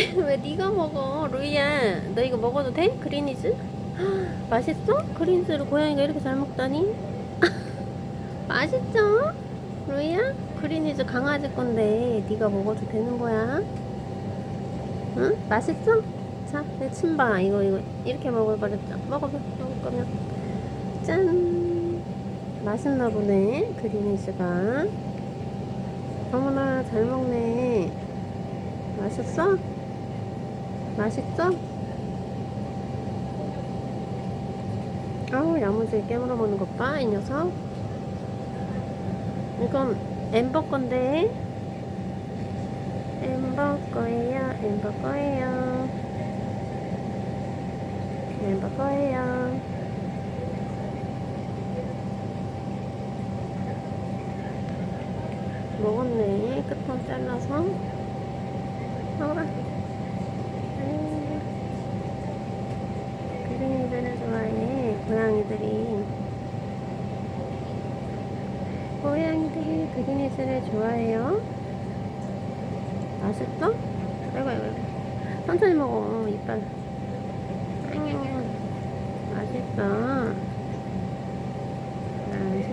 왜 네가 먹어 루이야 너 이거 먹어도 돼? 그린이즈? 맛있어? 그린이즈를 고양이가 이렇게 잘 먹다니 맛있죠? 루이야? 그린이즈 강아지 건데 네가 먹어도 되는 거야 응? 맛있어? 자, 내 침봐 이거 이거 이렇게 먹어버렸죠 먹어봐 먹을 거면 짠 맛있나 보네 그린이즈가 어머나 잘 먹네 맛있어? 맛있어? 아우 야무지게 깨물어 먹는 것 봐 이 녀석. 이건 엠버 건데. 엠버 거예요 엠버 거예요. 엠버 거예요. 먹었네. 끝만 잘라서. 먹어라 그린이들을 좋아해 고양이들이 고양이들이 그린이들을 좋아해요 맛있어? 아이고 아이고 아이고. 천천히 먹어 이빨 냥냥냥 맛있어